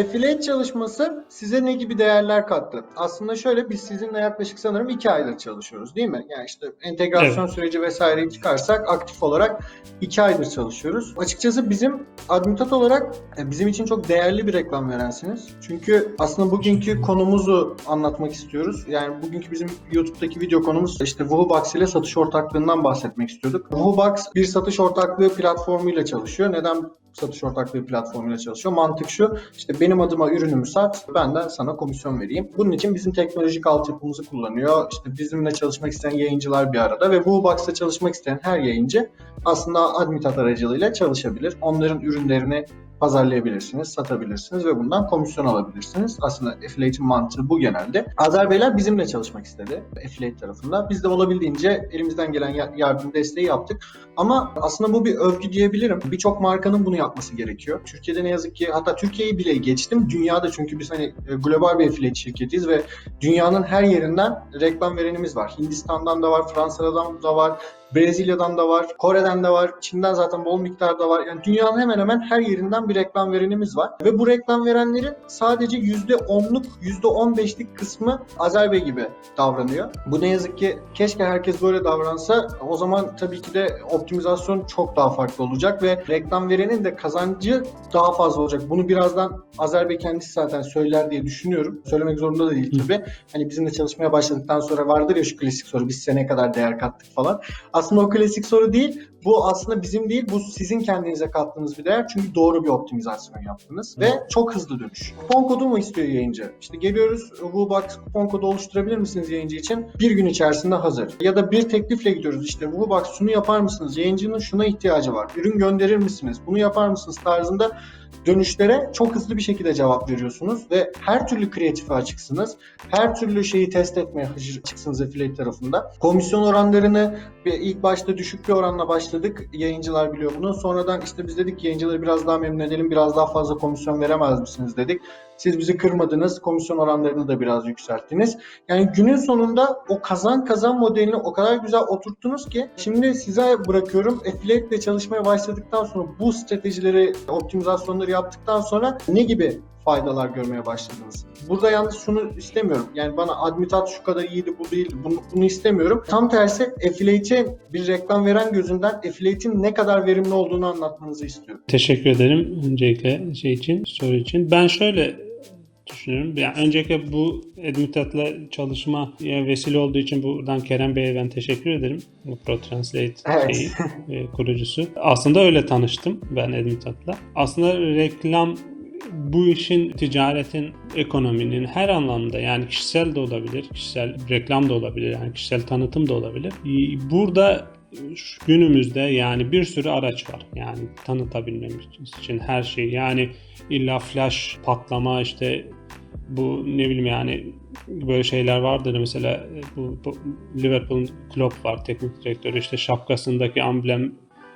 Affiliate çalışması size ne gibi değerler kattı? Aslında şöyle biz sizinle yaklaşık sanırım iki aydır çalışıyoruz değil mi? Yani işte entegrasyon süreci vesaireyi çıkarsak aktif olarak iki aydır çalışıyoruz. Açıkçası bizim Admutat olarak e, bizim için çok değerli bir reklam verensiniz. Çünkü aslında bugünkü konumuzu anlatmak istiyoruz. Yani bugünkü bizim YouTube'daki video konumuz işte Woobox ile satış ortaklığından bahsetmek istiyorduk. Woobox bir satış ortaklığı platformuyla çalışıyor. Neden satış ortaklığı platformuyla çalışıyor. Mantık şu, işte benim adıma ürünümü sat, benden sana komisyon vereyim. Bunun için bizim teknolojik altyapımızı kullanıyor. İşte bizimle çalışmak isteyen yayıncılar bir arada ve Woobox'ta çalışmak isteyen her yayıncı aslında Admitat aracılığıyla çalışabilir. Onların ürünlerini pazarlayabilirsiniz, satabilirsiniz ve bundan komisyon alabilirsiniz. Aslında affiliate'in mantığı bu genelde. Azer Beyler bizimle çalışmak istedi affiliate tarafında. Biz de olabildiğince elimizden gelen ya- yardım desteği yaptık. Ama aslında bu bir övgü diyebilirim. Birçok markanın bunu yapması gerekiyor. Türkiye'de ne yazık ki hatta Türkiye'yi bile geçtim. Dünyada çünkü biz hani e, global bir affiliate şirketiyiz ve dünyanın her yerinden reklam verenimiz var. Hindistan'dan da var, Fransa'dan da var, Brezilya'dan da var, Kore'den de var, Çin'den zaten bol miktarda var. Yani dünyanın hemen hemen her yerinden bir reklam verenimiz var. Ve bu reklam verenlerin sadece %10'luk, %15'lik kısmı Azer Bey gibi davranıyor. Bu ne yazık ki keşke herkes böyle davransa o zaman tabii ki de optimizasyon çok daha farklı olacak ve reklam verenin de kazancı daha fazla olacak. Bunu birazdan Azer Bey kendisi zaten söyler diye düşünüyorum. Söylemek zorunda da değil tabii. Hani bizimle çalışmaya başladıktan sonra vardır ya şu klasik soru biz size ne kadar değer kattık falan. Aslında o klasik soru değil. Bu aslında bizim değil. Bu sizin kendinize kattığınız bir değer. Çünkü doğru bir optimizasyon yaptınız. Ve çok hızlı dönüş. Kupon kodu mu istiyor yayıncı? İşte geliyoruz. Woobox kupon kodu oluşturabilir misiniz yayıncı için? Bir gün içerisinde hazır. Ya da bir teklifle gidiyoruz. İşte Woobox şunu yapar mısınız? Yayıncının şuna ihtiyacı var. Ürün gönderir misiniz? Bunu yapar mısınız? Tarzında dönüşlere çok hızlı bir şekilde cevap veriyorsunuz ve her türlü kreatife açıksınız. Her türlü şeyi test etmeye açıksınız affiliate tarafında. Komisyon oranlarını ilk başta düşük bir oranla başladık. Yayıncılar biliyor bunu. Sonradan işte biz dedik ki yayıncıları biraz daha memnun edelim. Biraz daha fazla komisyon veremez misiniz dedik. Siz bizi kırmadınız. Komisyon oranlarını da biraz yükselttiniz. Yani günün sonunda o kazan kazan modelini o kadar güzel oturttunuz ki şimdi size bırakıyorum. Affiliate ile çalışmaya başladıktan sonra bu stratejileri, optimizasyonları yaptıktan sonra ne gibi faydalar görmeye başladınız. Burada yalnız şunu istemiyorum. Yani bana admitat şu kadar iyiydi bu değildi. Bunu, bunu istemiyorum. Tam tersi affiliate'e bir reklam veren gözünden affiliate'in ne kadar verimli olduğunu anlatmanızı istiyorum. Teşekkür ederim öncelikle şey için, soru için. Ben şöyle düşünüyorum. Yani öncelikle bu Edmitat'la çalışmaya vesile olduğu için buradan Kerem Bey'e ben teşekkür ederim. Bu ProTranslate Evet. şeyi, e, kurucusu. Aslında öyle tanıştım ben Edmitat'la. Aslında reklam bu işin ticaretin, ekonominin her anlamda yani kişisel de olabilir, kişisel reklam da olabilir, yani kişisel tanıtım da olabilir. E, Burada günümüzde yani bir sürü araç var. Yani tanıtabilmemiz için her şey. Yani illa flash patlama işte bu ne bileyim yani böyle şeyler vardır mesela bu, bu Liverpool'un Klopp var teknik direktörü işte şapkasındaki amblem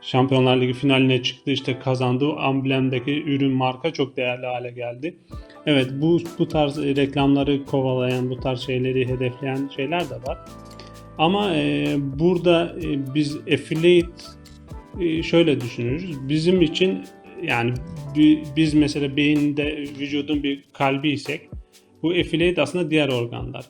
Şampiyonlar Ligi finaline çıktı işte kazandığı amblemdeki ürün marka çok değerli hale geldi. Evet bu bu tarz reklamları kovalayan bu tarz şeyleri hedefleyen şeyler de var. Ama e, burada e, biz affiliate e, şöyle düşünürüz. Bizim için yani bi- biz mesela beyinde vücudun bir kalbi isek bu affiliate aslında diğer organlar.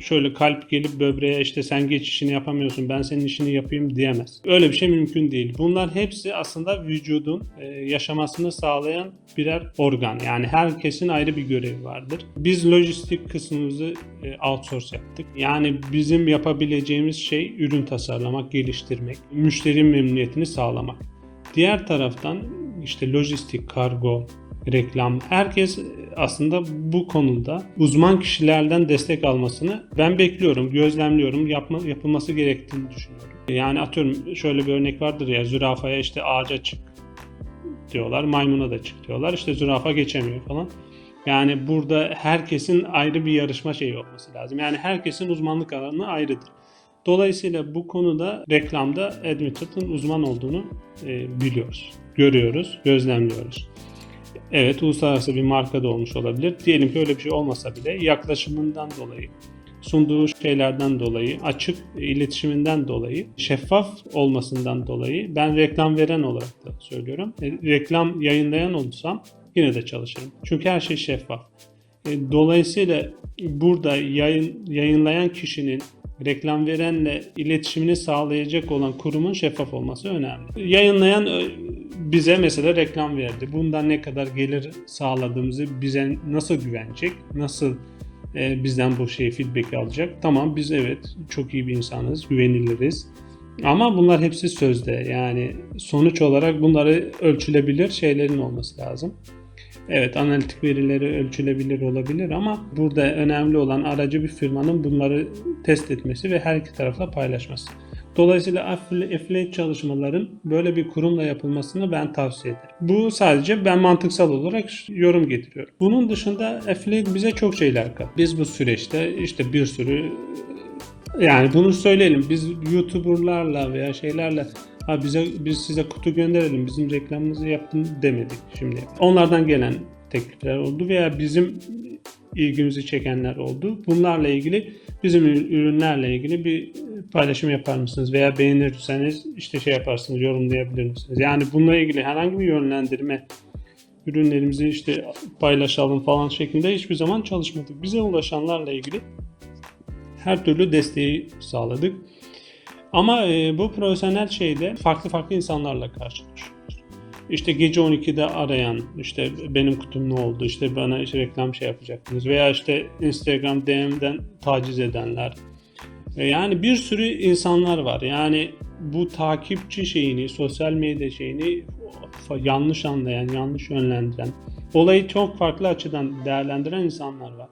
Şöyle kalp gelip böbreğe işte sen geç işini yapamıyorsun ben senin işini yapayım diyemez. Öyle bir şey mümkün değil. Bunlar hepsi aslında vücudun e, yaşamasını sağlayan birer organ. Yani herkesin ayrı bir görevi vardır. Biz lojistik kısmımızı e, outsource yaptık. Yani bizim yapabileceğimiz şey ürün tasarlamak, geliştirmek, müşterinin memnuniyetini sağlamak. Diğer taraftan işte lojistik, kargo, reklam herkes aslında bu konuda uzman kişilerden destek almasını ben bekliyorum, gözlemliyorum, yapma, yapılması gerektiğini düşünüyorum. Yani atıyorum şöyle bir örnek vardır ya zürafaya işte ağaca çık diyorlar, maymuna da çık diyorlar. İşte zürafa geçemiyor falan. Yani burada herkesin ayrı bir yarışma şeyi olması lazım. Yani herkesin uzmanlık alanı ayrıdır. Dolayısıyla bu konuda reklamda Admitted'ın uzman olduğunu e, biliyoruz, görüyoruz, gözlemliyoruz. Evet uluslararası bir marka da olmuş olabilir. Diyelim ki öyle bir şey olmasa bile yaklaşımından dolayı, sunduğu şeylerden dolayı, açık iletişiminden dolayı, şeffaf olmasından dolayı ben reklam veren olarak da söylüyorum. E, reklam yayınlayan olursam yine de çalışırım. Çünkü her şey şeffaf. E, Dolayısıyla burada yayın, yayınlayan kişinin reklam verenle iletişimini sağlayacak olan kurumun şeffaf olması önemli. Yayınlayan e, bize mesela reklam verdi. Bundan ne kadar gelir sağladığımızı bize nasıl güvenecek? Nasıl e, bizden bu şeyi feedback alacak? Tamam biz evet çok iyi bir insanız, güveniliriz. Ama bunlar hepsi sözde. Yani sonuç olarak bunları ölçülebilir şeylerin olması lazım. Evet analitik verileri ölçülebilir olabilir ama burada önemli olan aracı bir firmanın bunları test etmesi ve her iki tarafla paylaşması. Dolayısıyla affili- affiliate çalışmaların böyle bir kurumla yapılmasını ben tavsiye ederim. Bu sadece ben mantıksal olarak yorum getiriyorum. Bunun dışında affiliate bize çok şeyler kat. Biz bu süreçte işte bir sürü yani bunu söyleyelim. Biz YouTuber'larla veya şeylerle ha bize biz size kutu gönderelim, bizim reklamımızı yapın demedik şimdi. Onlardan gelen teklifler oldu veya bizim ilgimizi çekenler oldu. Bunlarla ilgili bizim ürünlerle ilgili bir paylaşım yapar mısınız veya beğenirseniz işte şey yaparsınız, yorumlayabilir misiniz? Yani bununla ilgili herhangi bir yönlendirme ürünlerimizi işte paylaşalım falan şeklinde hiçbir zaman çalışmadık. Bize ulaşanlarla ilgili her türlü desteği sağladık. Ama e, bu profesyonel şeyde farklı farklı insanlarla karşılaşıyoruz. İşte gece 12'de arayan, işte benim kutum ne oldu, işte bana işte reklam şey yapacaktınız veya işte Instagram DM'den taciz edenler. E, Yani bir sürü insanlar var. Yani bu takipçi şeyini, sosyal medya şeyini yanlış anlayan, yanlış yönlendiren, olayı çok farklı açıdan değerlendiren insanlar var.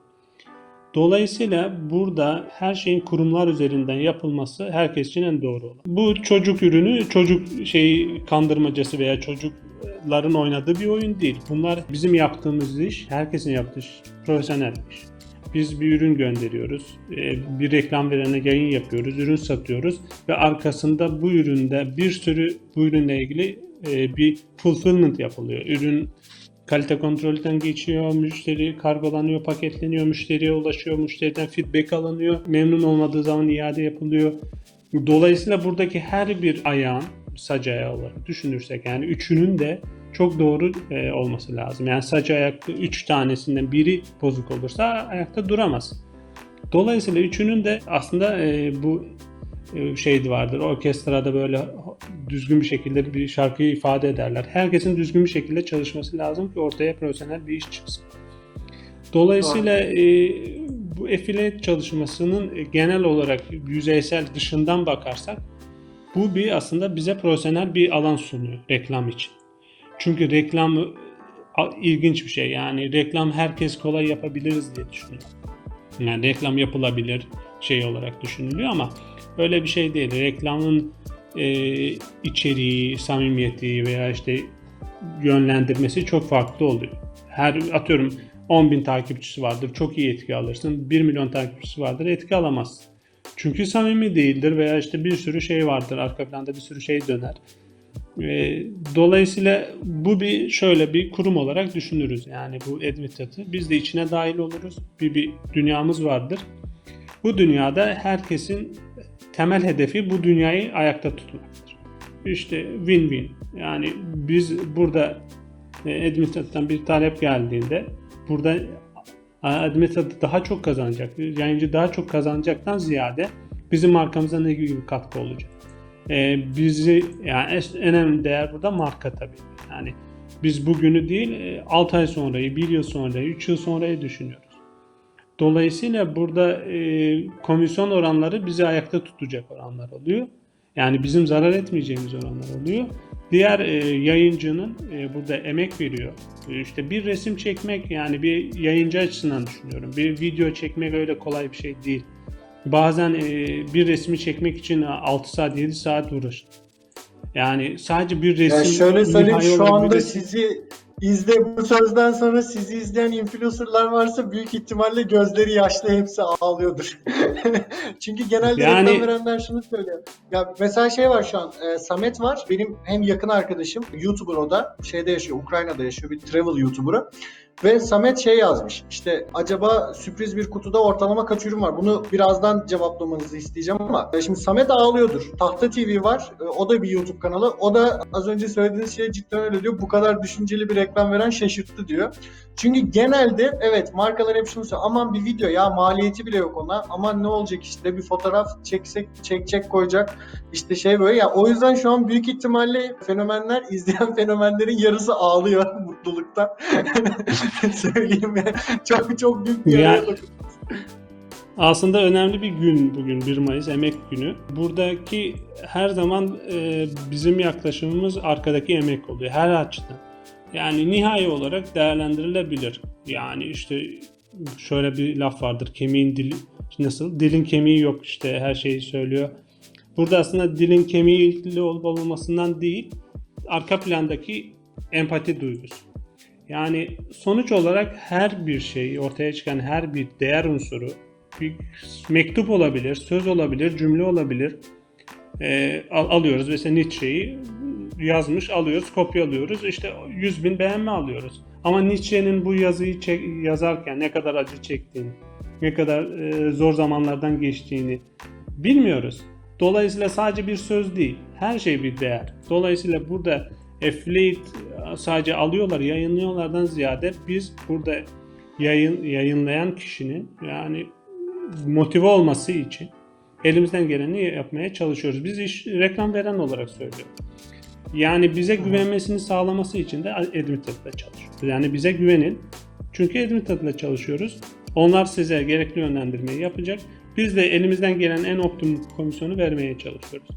Dolayısıyla burada her şeyin kurumlar üzerinden yapılması herkes için en doğru olan. Bu çocuk ürünü, çocuk şeyi kandırmacası veya çocukların oynadığı bir oyun değil. Bunlar bizim yaptığımız iş, herkesin yaptığı iş, profesyonel iş. Biz bir ürün gönderiyoruz, e, bir reklam verene yayın yapıyoruz, ürün satıyoruz ve arkasında bu üründe bir sürü bu ürünle ilgili e, bir fulfillment yapılıyor. Ürün kalite kontrolden geçiyor, müşteri kargolanıyor, paketleniyor, müşteriye ulaşıyor, müşteriden feedback alınıyor, memnun olmadığı zaman iade yapılıyor. Dolayısıyla buradaki her bir ayağın sac ayağı olarak düşünürsek yani üçünün de çok doğru e, olması lazım. Yani sac ayaklı üç tanesinden biri bozuk olursa ayakta duramaz. Dolayısıyla üçünün de aslında e, bu şeydi vardır. Orkestrada böyle düzgün bir şekilde bir şarkıyı ifade ederler. Herkesin düzgün bir şekilde çalışması lazım ki ortaya profesyonel bir iş çıksın. Dolayısıyla e, bu affiliate çalışmasının genel olarak yüzeysel dışından bakarsak bu bir aslında bize profesyonel bir alan sunuyor reklam için. Çünkü reklam ilginç bir şey. Yani reklam herkes kolay yapabiliriz diye düşünüyorum. Yani reklam yapılabilir şey olarak düşünülüyor ama öyle bir şey değil. Reklamın e, içeriği, samimiyeti veya işte yönlendirmesi çok farklı oluyor. Her atıyorum 10 bin takipçisi vardır, çok iyi etki alırsın. 1 milyon takipçisi vardır, etki alamazsın. Çünkü samimi değildir veya işte bir sürü şey vardır, arka planda bir sürü şey döner. E, dolayısıyla bu bir şöyle bir kurum olarak düşünürüz. Yani bu Admitat'ı. Biz de içine dahil oluruz. Bir, bir dünyamız vardır. Bu dünyada herkesin temel hedefi bu dünyayı ayakta tutmaktır. İşte win-win. Yani biz burada e, Admitat'tan bir talep geldiğinde burada Admitat daha çok kazanacak, yayıncı daha çok kazanacaktan ziyade bizim markamıza ne gibi katkı olacak? Ee, bizi yani en önemli değer burada marka tabii. Yani biz bugünü değil 6 ay sonrayı, 1 yıl sonrayı, 3 yıl sonrayı düşünüyoruz. Dolayısıyla burada e, komisyon oranları bizi ayakta tutacak oranlar oluyor. Yani bizim zarar etmeyeceğimiz oranlar oluyor. Diğer e, yayıncının e, burada emek veriyor. E, işte bir resim çekmek yani bir yayıncı açısından düşünüyorum. Bir video çekmek öyle kolay bir şey değil. Bazen e, bir resmi çekmek için 6 saat 7 saat uğraşın. Yani sadece bir resim Yani şöyle söyleyeyim şu anda resim- sizi izle bu sözden sonra sizi izleyen influencerlar varsa büyük ihtimalle gözleri yaşlı hepsi ağlıyordur. Çünkü genelde Yani- reklam verenler şunu söylüyor. Ya mesela şey var şu an e, Samet var benim hem yakın arkadaşım YouTuber o da şeyde yaşıyor Ukrayna'da yaşıyor bir travel YouTuber'ı. Ve Samet şey yazmış işte acaba sürpriz bir kutuda ortalama kaç ürün var? Bunu birazdan cevaplamanızı isteyeceğim ama e, şimdi Samet ağlıyordur. Tahta TV var. E, O da bir YouTube kanalı. O da az önce söylediğiniz şey cidden öyle diyor. Bu kadar düşünceli bir reklam veren şaşırttı diyor. Çünkü genelde evet markalar hep şunu söylüyor. Aman bir video ya maliyeti bile yok ona. Aman ne olacak işte bir fotoğraf çeksek çekecek koyacak. İşte şey böyle ya o yüzden şu an büyük ihtimalle fenomenler izleyen fenomenlerin yarısı ağlıyor mutluluktan. Söyleyeyim ya. Çok çok büyük bir Ya- Aslında önemli bir gün bugün 1 Mayıs Emek Günü. Buradaki her zaman e, bizim yaklaşımımız arkadaki emek oluyor her açıdan. Yani nihai olarak değerlendirilebilir. Yani işte şöyle bir laf vardır kemiğin dili nasıl dilin kemiği yok işte her şeyi söylüyor. Burada aslında dilin kemiği olup olmamasından değil arka plandaki empati duygusu. Yani sonuç olarak her bir şey ortaya çıkan her bir değer unsuru bir mektup olabilir, söz olabilir, cümle olabilir. Ee, al- alıyoruz mesela Nietzsche'yi yazmış alıyoruz, kopyalıyoruz. İşte 100 bin beğenme alıyoruz. Ama Nietzsche'nin bu yazıyı çek- yazarken ne kadar acı çektiğini, ne kadar e, zor zamanlardan geçtiğini bilmiyoruz. Dolayısıyla sadece bir söz değil, her şey bir değer. Dolayısıyla burada affiliate sadece alıyorlar, yayınlıyorlardan ziyade biz burada yayın yayınlayan kişinin yani motive olması için elimizden geleni yapmaya çalışıyoruz. Biz iş reklam veren olarak söylüyorum. Yani bize güvenmesini sağlaması için de Admitted'la çalışıyoruz. Yani bize güvenin. Çünkü Admitted'la çalışıyoruz. Onlar size gerekli yönlendirmeyi yapacak. Biz de elimizden gelen en optimum komisyonu vermeye çalışıyoruz.